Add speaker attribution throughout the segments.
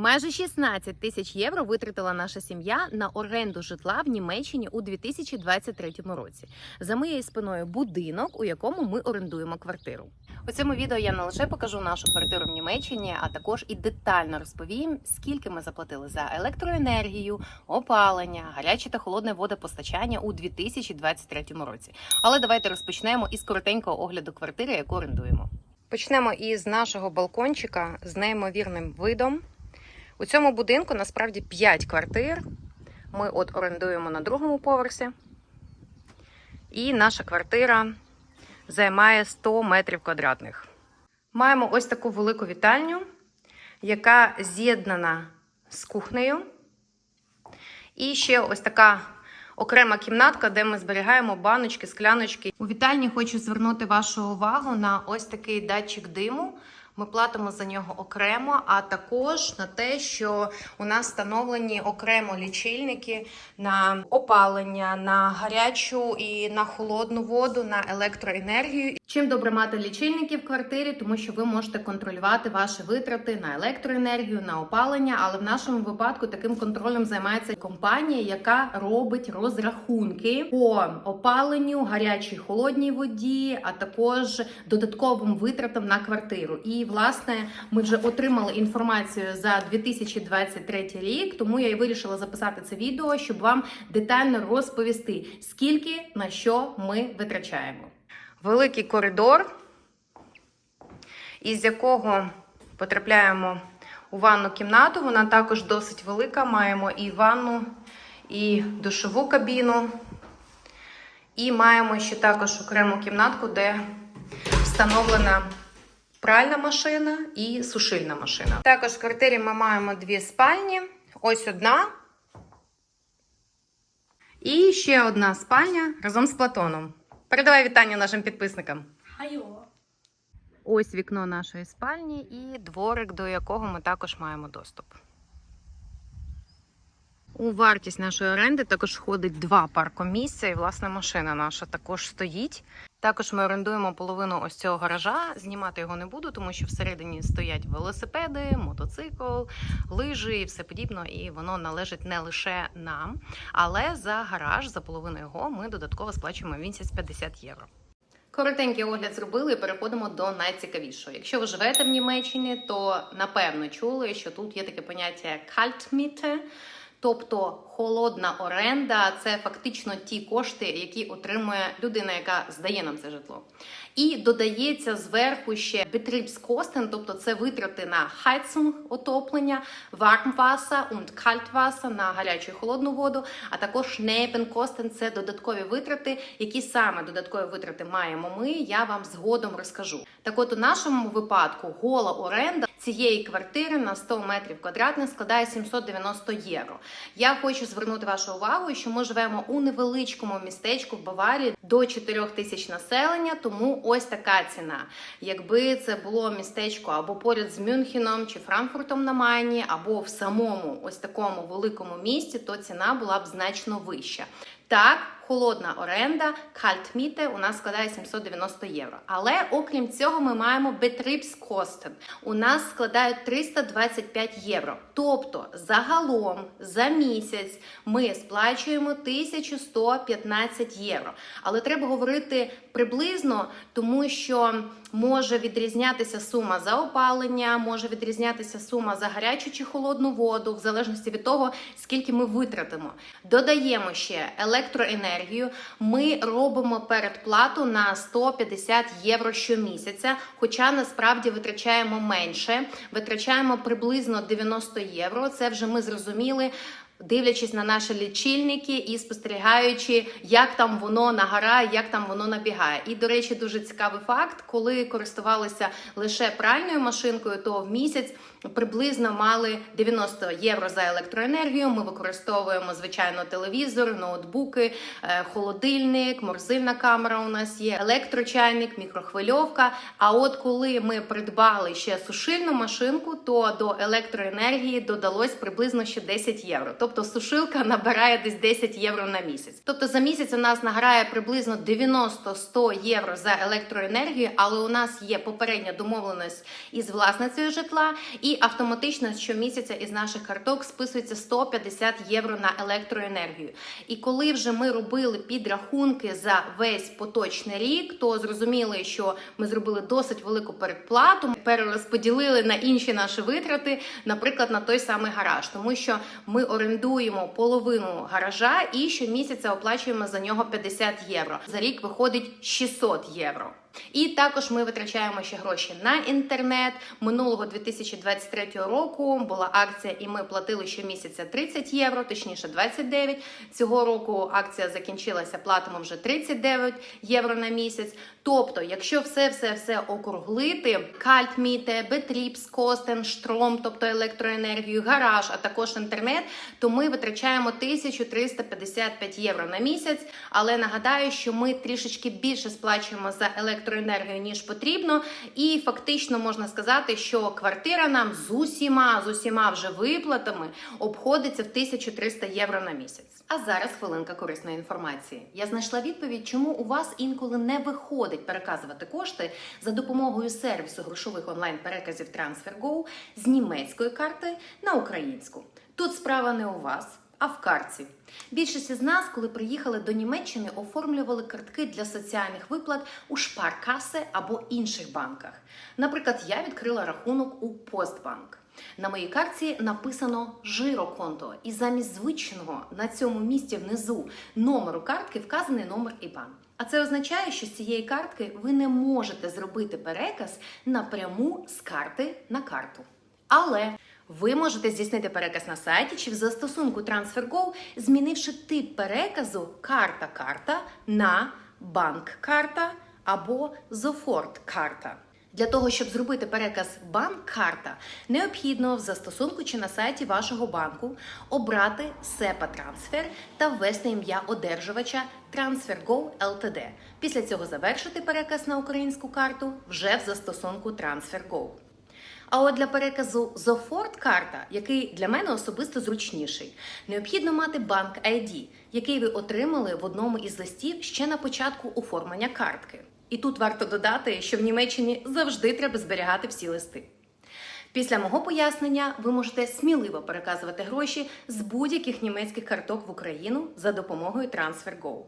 Speaker 1: Майже 16 тисяч євро витратила наша сім'я на оренду житла в Німеччині у 2023 році. За моєю спиною будинок, у якому ми орендуємо квартиру. У цьому відео я не лише покажу нашу квартиру в Німеччині, а також і детально розповім, скільки ми заплатили за електроенергію, опалення, гаряче та холодне водопостачання у 2023 році. Але давайте розпочнемо із коротенького огляду квартири, яку орендуємо. Почнемо із нашого балкончика з неймовірним видом. У цьому будинку насправді 5 квартир. Ми от орендуємо на другому поверсі. І наша квартира займає 100 метрів квадратних. Маємо ось таку велику вітальню, яка з'єднана з кухнею. І ще ось така окрема кімнатка, де ми зберігаємо баночки, скляночки. У вітальні хочу звернути вашу увагу на ось такий датчик диму. Ми платимо за нього окремо, а також на те, що у нас встановлені окремо лічильники на опалення, на гарячу і на холодну воду, на електроенергію. Чим добре мати лічильники в квартирі, тому що ви можете контролювати ваші витрати на електроенергію, на опалення. Але в нашому випадку таким контролем займається компанія, яка робить розрахунки по опаленню, гарячій холодній воді, а також додатковим витратам на квартиру. І власне ми вже отримали інформацію за 2023 рік, тому я і вирішила записати це відео, щоб вам детально розповісти, скільки на що ми витрачаємо. Великий коридор, із якого потрапляємо у ванну кімнату. Вона також досить велика. Маємо і ванну, і душову кабіну. І маємо ще також окрему кімнатку, де встановлена пральна машина і сушильна машина. Також в квартирі ми маємо дві спальні. Ось одна. І ще одна спальня разом з Платоном. Передавай вітання нашим підписникам.
Speaker 2: Хайо.
Speaker 1: Ось вікно нашої спальні і дворик, до якого ми також маємо доступ. У вартість нашої оренди також входить два паркомісця, і власне машина наша також стоїть. Також ми орендуємо половину ось цього гаража. Знімати його не буду, тому що всередині стоять велосипеди, мотоцикл, лижі і все подібно. І воно належить не лише нам, але за гараж, за половину його, ми додатково сплачуємо місяць 50 євро. Коротенький огляд зробили і переходимо до найцікавішого. Якщо ви живете в Німеччині, то напевно чули, що тут є таке поняття кальтміте, тобто холодна оренда. Це фактично ті кошти, які отримує людина, яка здає нам це житло. І додається зверху ще Betriebskosten, тобто це витрати на Heizung, отоплення, Warmwasser und Kaltwasser, на гарячу і холодну воду, а також Nebenkosten – це додаткові витрати. Які саме додаткові витрати маємо ми, я вам згодом розкажу. Так от у нашому випадку гола оренда цієї квартири на 100 метрів квадратних складає 790 євро. Я хочу звернути вашу увагу, що ми живемо у невеличкому містечку в Баварії до 4 тисяч населення, тому ось така ціна. Якби це було містечко або поряд з Мюнхеном чи Франкфуртом на Майні, або в самому ось такому великому місті, то ціна була б значно вища. Так, холодна оренда кальтміте у нас складає 790 євро. Але окрім цього, ми маємо Betriebskosten. У нас складають 325 євро. Тобто, загалом за місяць ми сплачуємо 1115 євро. Але треба говорити приблизно, тому що може відрізнятися сума за опалення, може відрізнятися сума за гарячу чи холодну воду, в залежності від того, скільки ми витратимо. Додаємо ще електроенергію. Ми робимо передплату на 150 євро щомісяця, хоча насправді витрачаємо менше, витрачаємо приблизно 90 євро. Це вже ми зрозуміли. Дивлячись на наші лічильники і спостерігаючи, як там воно нагорає, як там воно набігає. І, до речі, дуже цікавий факт, коли користувалися лише пральною машинкою, то в місяць приблизно мали 90 євро за електроенергію. Ми використовуємо звичайно телевізор, ноутбуки, е, холодильник, морозильна камера. У нас є електрочайник, мікрохвильовка. А от коли ми придбали ще сушильну машинку, то до електроенергії додалось приблизно ще 10 євро. Тобто сушилка набирає десь 10 євро на місяць. Тобто за місяць у нас награє приблизно 90-100 євро за електроенергію, але у нас є попередня домовленість із власницею житла, і автоматично щомісяця із наших карток списується 150 євро на електроенергію. І коли вже ми робили підрахунки за весь поточний рік, то зрозуміли, що ми зробили досить велику передплату, перерозподілили на інші наші витрати, наприклад, на той самий гараж, тому що ми орендуємо половину гаража і щомісяця оплачуємо за нього 50 євро. За рік виходить 600 євро. І також ми витрачаємо ще гроші на інтернет. Минулого 2023 року була акція, і ми платили щомісяця 30 євро, точніше 29. Цього року акція закінчилася, платимо вже 39 євро на місяць. Тобто, якщо все все все округлити, кальтміте, бетріпс, костен, штром, тобто електроенергію, гараж, а також інтернет, то ми витрачаємо 1355 євро на місяць. Але нагадаю, що ми трішечки більше сплачуємо за електроенергію ніж потрібно, і фактично можна сказати, що квартира нам з усіма з усіма вже виплатами обходиться в 1300 євро на місяць. А зараз хвилинка корисної інформації. Я знайшла відповідь, чому у вас інколи не виходить переказувати кошти за допомогою сервісу грошових онлайн-переказів TransferGo з німецької карти на українську. Тут справа не у вас. А в картці більшість із нас, коли приїхали до Німеччини, оформлювали картки для соціальних виплат у шпаркаси або інших банках. Наприклад, я відкрила рахунок у Постбанк. На моїй картці написано жироконто, і замість звичного на цьому місці внизу номеру картки вказаний номер ІБАН. А це означає, що з цієї картки ви не можете зробити переказ напряму з карти на карту. Але ви можете здійснити переказ на сайті чи в застосунку TransferGo, змінивши тип переказу карта-карта на банк-карта або Зофорт-карта. Для того, щоб зробити переказ банк-карта, необхідно в застосунку чи на сайті вашого банку обрати SEPA трансфер та ввести ім'я одержувача TransferGo Ltd. Після цього завершити переказ на українську карту вже в застосунку TransferGo. А от для переказу Зофорт карта, який для мене особисто зручніший, необхідно мати банк ID, який ви отримали в одному із листів ще на початку оформлення картки. І тут варто додати, що в Німеччині завжди треба зберігати всі листи. Після мого пояснення ви можете сміливо переказувати гроші з будь-яких німецьких карток в Україну за допомогою TransferGo.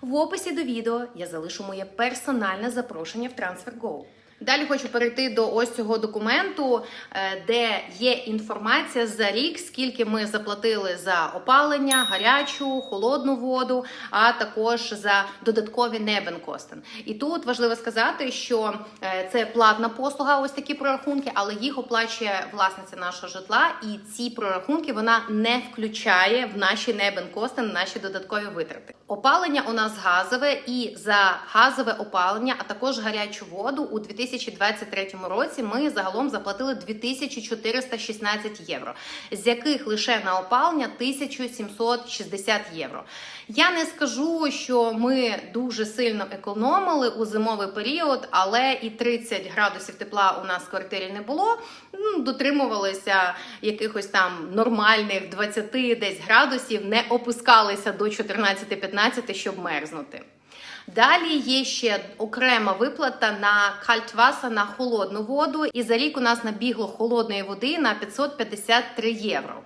Speaker 1: В описі до відео я залишу моє персональне запрошення в TransferGo. Далі хочу перейти до ось цього документу, е, де є інформація за рік, скільки ми заплатили за опалення, гарячу, холодну воду, а також за додаткові небенкостен. І тут важливо сказати, що е, це платна послуга, ось такі прорахунки, але їх оплачує власниця нашого житла, і ці прорахунки вона не включає в наші небенкостен, наші додаткові витрати. Опалення у нас газове, і за газове опалення, а також гарячу воду у 2023 році ми загалом заплатили 2416 євро, з яких лише на опалення 1760 євро. Я не скажу, що ми дуже сильно економили у зимовий період, але і 30 градусів тепла у нас в квартирі не було. Ну, Дотримувалися якихось там нормальних 20 десь градусів, не опускалися до 14-15, щоб мерзнути. Далі є ще окрема виплата на кальтваса на холодну воду, і за рік у нас набігло холодної води на 553 євро.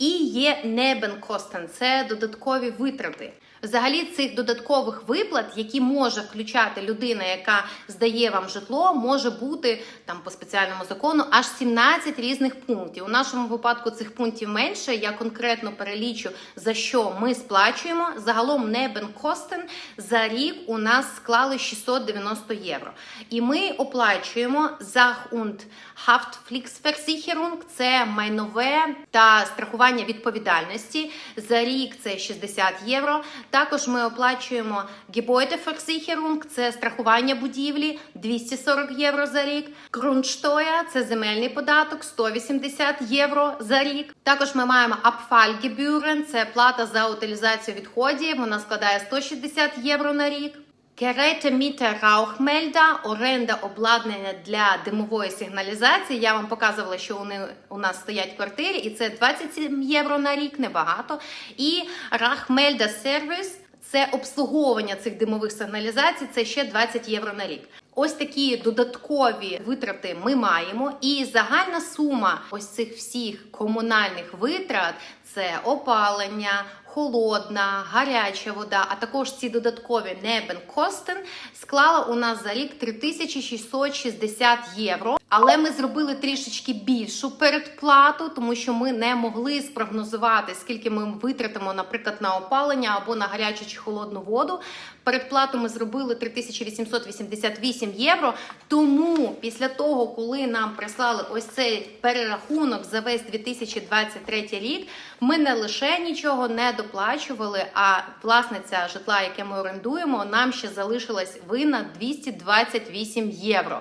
Speaker 1: І є небенкостен це додаткові витрати. Взагалі цих додаткових виплат, які може включати людина, яка здає вам житло, може бути там по спеціальному закону аж 17 різних пунктів. У нашому випадку цих пунктів менше. Я конкретно перелічу за що ми сплачуємо. Загалом небенкостен за рік у нас склали 690 євро. І ми оплачуємо Sach- und Haftpflichtversicherung – це майнове та страхування відповідальності. За рік це 60 євро. Також ми оплачуємо Gebäudeversicherung – це страхування будівлі 240 євро за рік. Grundsteuer – це земельний податок 180 євро за рік. Також ми маємо Abfallgebühren – це плата за утилізацію відходів. Вона складає 160 євро на рік. Mit Rauchmelder, оренда обладнання для димової сигналізації. Я вам показувала, що вони у нас стоять в квартирі, і це 27 євро на рік, небагато. І Rauchmelder сервіс це обслуговування цих димових сигналізацій, це ще 20 євро на рік. Ось такі додаткові витрати ми маємо, і загальна сума ось цих всіх комунальних витрат це опалення, холодна, гаряча вода, а також ці додаткові небенкостен склала у нас за рік 3660 євро. Але ми зробили трішечки більшу передплату, тому що ми не могли спрогнозувати, скільки ми витратимо, наприклад, на опалення або на гарячу чи холодну воду. Передплату ми зробили 3888 євро. Тому після того, коли нам прислали ось цей перерахунок за весь 2023 рік, ми не лише нічого не доплачували, а власниця житла, яке ми орендуємо, нам ще залишилась винна 228 євро.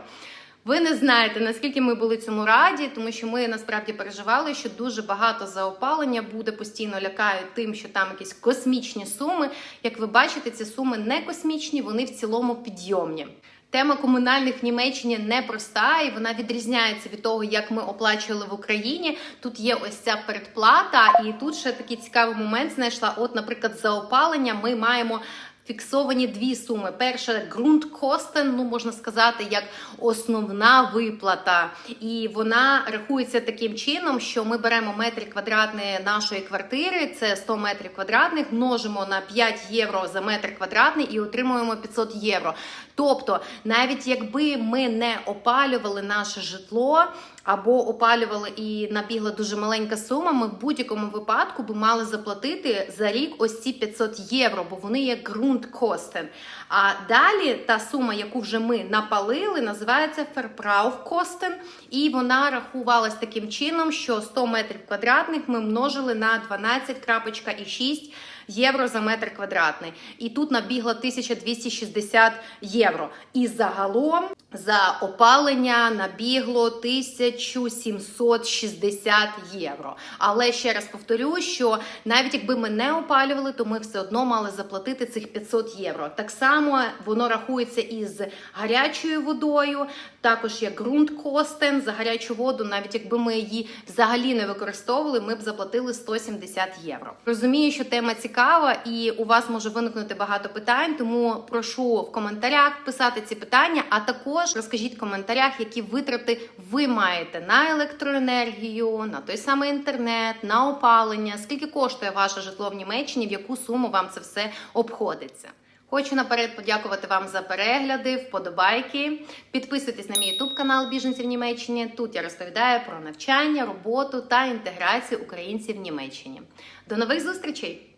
Speaker 1: Ви не знаєте, наскільки ми були цьому раді, тому що ми насправді переживали, що дуже багато за опалення буде постійно лякають тим, що там якісь космічні суми. Як ви бачите, ці суми не космічні, вони в цілому підйомні. Тема комунальних в Німеччині непроста, і вона відрізняється від того, як ми оплачували в Україні. Тут є ось ця передплата, і тут ще такий цікавий момент знайшла. От, наприклад, за опалення ми маємо. Фіксовані дві суми. Перша ґрунткостен, ну можна сказати, як основна виплата, і вона рахується таким чином, що ми беремо метри квадратні нашої квартири, це 100 метрів квадратних, множимо на 5 євро за метр квадратний і отримуємо 500 євро. Тобто, навіть якби ми не опалювали наше житло. Або опалювали і набігла дуже маленька сума. Ми в будь-якому випадку би мали заплатити за рік ось ці 500 євро, бо вони є ґрунткостен. А далі та сума, яку вже ми напалили, називається Verbrauchkosten, і вона рахувалась таким чином, що 100 метрів квадратних ми множили на 12,6 євро за метр квадратний. І тут набігла 1260 євро. І загалом за опалення набігло 1760 євро. Але ще раз повторю, що навіть якби ми не опалювали, то ми все одно мали заплатити цих 500 євро. Так само воно рахується із гарячою водою, також є ґрунткостен за гарячу воду. Навіть якби ми її взагалі не використовували, ми б заплатили 170 євро. Розумію, що тема цікава, і у вас може виникнути багато питань, тому прошу в коментарях писати ці питання, а також розкажіть в коментарях, які витрати ви маєте на електроенергію, на той самий інтернет, на опалення, скільки коштує ваше житло в Німеччині, в яку суму вам це все обходиться. Хочу наперед подякувати вам за перегляди, вподобайки. Підписуйтесь на мій YouTube канал Біженці в Німеччині. Тут я розповідаю про навчання, роботу та інтеграцію українців в Німеччині. До нових зустрічей!